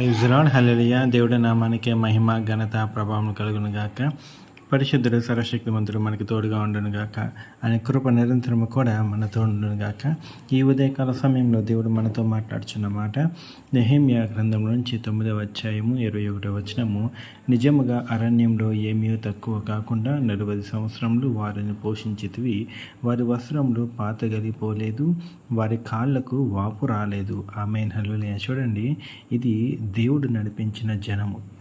Praise lord హలలియా దేవుడి నామానికి మహిమ ఘనత ప్రభావం కలుగునుగాక. పరిశుద్ధుడు సర్వశక్తిమంతుడు మనకి తోడుగా ఉండను గాక ఆయన కృప నిరంతరము కూడా మనతో ఉండను గాక ఈ ఉదయకాల సమయంలో దేవుడు మనతో మాట్లాడుచున్న మాట నెహేమియా గ్రంథం నుంచి తొమ్మిదవ అధ్యాయము ఇరవై ఒకటో వచనము. నిజముగా అరణ్యంలో ఏమీ తక్కువ కాకుండా నలభై సంవత్సరములు వారిని పోషించితివి. వారి వస్త్రములు పాతగలిపోలేదు వారి కాళ్ళకు వాపు రాలేదు. ఆమె హల్లులే చూడండి ఇది దేవుడు నడిపించిన జనము.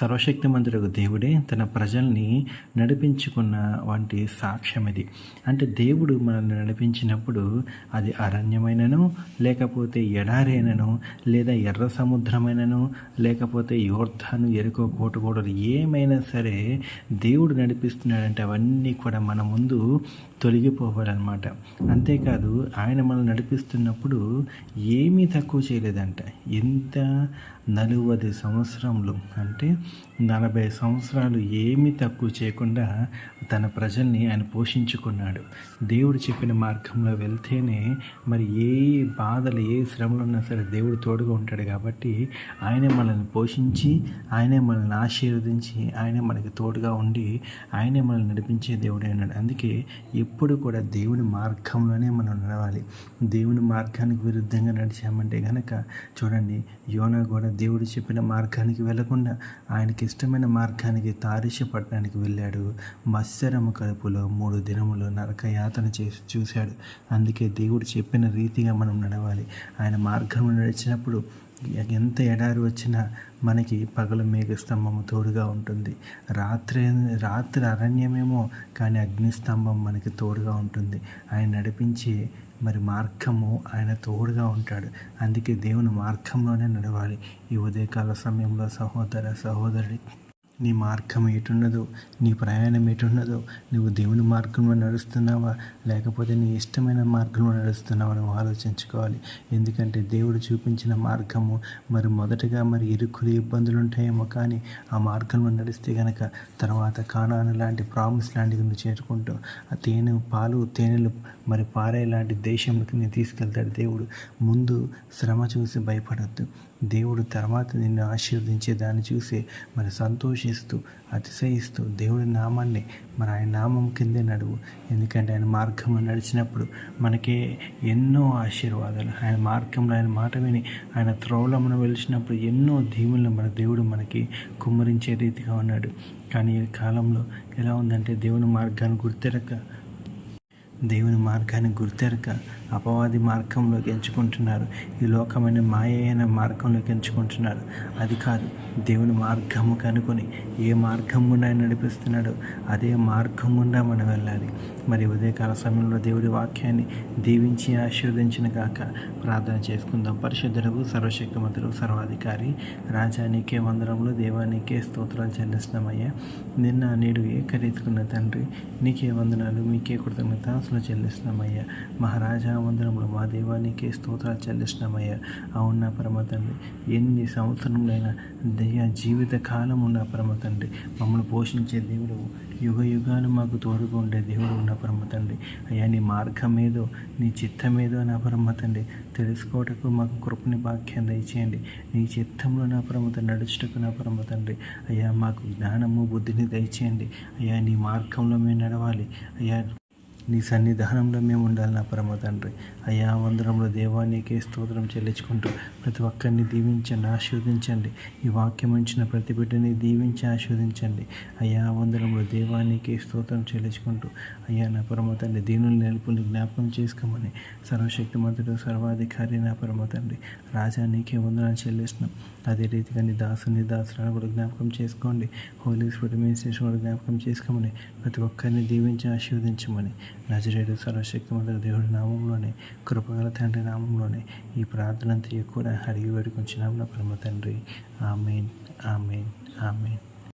సర్వశక్తిమంతుడు దేవుడే తన ప్రజల్ని నడిపించుకున్న వంటి సాక్ష్యం ఇది. అంటే దేవుడు మనల్ని నడిపించినప్పుడు అది అరణ్యమైనను లేకపోతే ఎడారైనను లేదా ఎర్ర సముద్రమైనను లేకపోతే యోర్ధాను ఎరుకో కోటగోడలు ఏమైనా సరే దేవుడు నడిపిస్తున్నాడంటే అవన్నీ కూడా మన ముందు తొలగిపోవాలన్నమాట. అంతేకాదు ఆయన మనల్ని నడిపిస్తున్నప్పుడు ఏమీ తక్కువ చేయలేదంట. ఎంత నలువది సంవత్సరములు అంటే నలభై సంవత్సరాలు ఏమీ తక్కువ చేయకుండా తన ప్రజల్ని ఆయన పోషించుకున్నాడు. దేవుడు చెప్పిన మార్గంలో వెళ్తేనే మరి ఏ బాధలు ఏ శ్రమలు ఉన్నా సరే దేవుడు తోడుగా ఉంటాడు కాబట్టి ఆయనే మనల్ని పోషించి ఆయనే మనల్ని ఆశీర్వదించి ఆయనే మనకి తోడుగా ఉండి ఆయనే మనల్ని నడిపించే దేవుడే అన్నాడు అందుకే ఎప్పుడు కూడా దేవుని మార్గంలోనే మనం నడవాలి. దేవుని మార్గానికి విరుద్ధంగా నడిచామంటే కనుక చూడండి యోనా కూడా దేవుడు చెప్పిన మార్గానికి వెళ్ళకుండా ఆయనకి ఇష్టమైన మార్గానికి తారిష పట్టణానికి వెళ్ళాడు. మత్స్యరము కడుపులో మూడు దినములు నరకయాతన చేసి చూశాడు. అందుకే దేవుడు చెప్పిన రీతిగా మనం నడవాలి. ఆయన మార్గంలో నడిచినప్పుడు ఎంత ఎడారి వచ్చినా మనకి పగల మేఘస్తంభము తోడుగా ఉంటుంది. రాత్రి రాత్రి అరణ్యమేమో కానీ అగ్నిస్తంభం మనకి తోడుగా ఉంటుంది. ఆయన నడిపించే మరి మార్గము ఆయన తోడుగా ఉంటాడు. అందుకే దేవుని మార్గంలోనే నడవాలి. ఈ ఉదయకాల సమయంలో సహోదర సహోదరుడి నీ మార్గం ఎటున్నదో నీ ప్రయాణం ఎటున్నదో నువ్వు దేవుని మార్గంలో నడుస్తున్నావా? లేకపోతే నీ ఇష్టమైన మార్గంలో నడుస్తున్నావా నువ్వు ఆలోచించుకోవాలి. ఎందుకంటే దేవుడు చూపించిన మార్గము మరి మొదటగా మరి ఇరుకులు ఇబ్బందులు ఉంటాయేమో కానీ ఆ మార్గంలో నడిస్తే కనుక తర్వాత కాణాను లాంటి ప్రామిస్ లాంటివి నువ్వు చేరుకుంటావు. ఆ తేనె పాలు తేనెలు మరి పారే లాంటి దేశంలోకి నేను తీసుకెళ్తాడు దేవుడు. ముందు శ్రమ చూసి భయపడద్దు. దేవుడు తర్వాత నిన్ను ఆశీర్వదించే దాన్ని చూసి మరి సంతోషిస్తూ అతిశయిస్తూ దేవుడి నామాన్ని మరి ఆయన నామం కిందే నడువు. ఎందుకంటే ఆయన మార్గంలో నడిచినప్పుడు మనకి ఎన్నో ఆశీర్వాదాలు. ఆయన మార్గంలో ఆయన మాట విని ఆయన త్రోవలో మనం వెలిచినప్పుడు ఎన్నో దీవులను మన దేవుడు మనకి కుమ్మరించే రీతిగా ఉన్నాడు. కానీ ఈ కాలంలో ఎలా ఉందంటే దేవుని మార్గాన్ని గుర్తెరక దేవుని మార్గాన్ని గుర్తెరక అపవాది మార్గంలోకి ఎంచుకుంటున్నారు. ఈ లోకమైన మాయ అయిన మార్గంలోకి ఎంచుకుంటున్నారు. అది కాదు దేవుని మార్గము కనుకొని ఏ మార్గం గుండా నడిపిస్తున్నాడో అదే మార్గం గుండా మనం వెళ్ళాలి. మరి ఉదయకాల సమయంలో దేవుడి వాక్యాన్ని దీవించి ఆశీర్వదించిన కాక ప్రార్థన చేసుకుందాం. పరిశుద్ధులకు సర్వశక్తిమంతుడు సర్వాధికారి రాజానికే వందరంలో దేవానికే స్తోత్రాలు చెల్లిస్తున్నామయ్యా. నిన్న నేడు ఏకరీతుకున్న తండ్రి నీకే వందనాలు మీకే కృతజ్ఞత అసలు చెల్లిస్తున్నామయ్యా. మహారాజా వందనములు. మా దేవానికి స్తోత్రాలు చెల్లిస్తున్నామయ్యా. అవునా పరమ తండ్రి. ఎన్ని సంవత్సరములైనా దయ జీవిత కాలం ఉన్న పరమ తండ్రి. మమ్మల్ని పోషించే దేవుడు యుగ యుగాలు మాకు తోడుగా ఉండే దేవుడు ఉన్న పరమ తండ్రి. అయ్యా నీ మార్గం ఏదో నీ చిత్తం ఏదో నా పరమ తండ్రి. తెలుసుకోవటకు మాకు కృపని భాగ్యం దయచేయండి. నీ చిత్తంలో నా పరమతం నడుచుటకు నా పరమ తండ్రి. అయ్యా మాకు జ్ఞానము బుద్ధిని దయచేయండి. అయ్యా నీ మార్గంలో మేము నడవాలి. అయ్యా నీ సన్నిధానంలో మేము ఉండాలి నా పరమ తండ్రి. అయ్యా వందరంలో దేవానికే స్తోత్రం చెల్లించుకుంటూ ప్రతి ఒక్కరిని దీవించండి ఆశీర్వదించండి. ఈ వాక్యం ఉంచిన ప్రతి బిడ్డని దీవించి ఆశీర్వదించండి. అయ్యా వందరంలో దేవానికే స్తోత్రం చెల్లించుకుంటూ అయ్యా నా పరమ తండ్రి దీనులు నెలుపుని జ్ఞాపకం చేసుకోమని సర్వశక్తిమంతుడు సర్వాధికారి నా పరమ తండ్రి రాజా నీకే వందనాలు చెల్లిస్తున్నాం. అదే రీతిగా నీ దాసుని దాసులను కూడా జ్ఞాపకం చేసుకోండి. హోలీ స్పిరిట్ మినిస్ట్రేషన్ కూడా జ్ఞాపకం చేసుకోమని ప్రతి ఒక్కరిని దీవించి ఆశీర్వదించమని నజరేడు సర్వశక్తిమంతుడు దేవుడి నామంలోనే కృపగల తండ్రి నామంలోనే ఈ ప్రార్థన అంతా కూడా అడిగి వేడుకొంచున్నాం నా పరమ తండ్రి. ఆమెన్ ఆమెన్ ఆమెన్.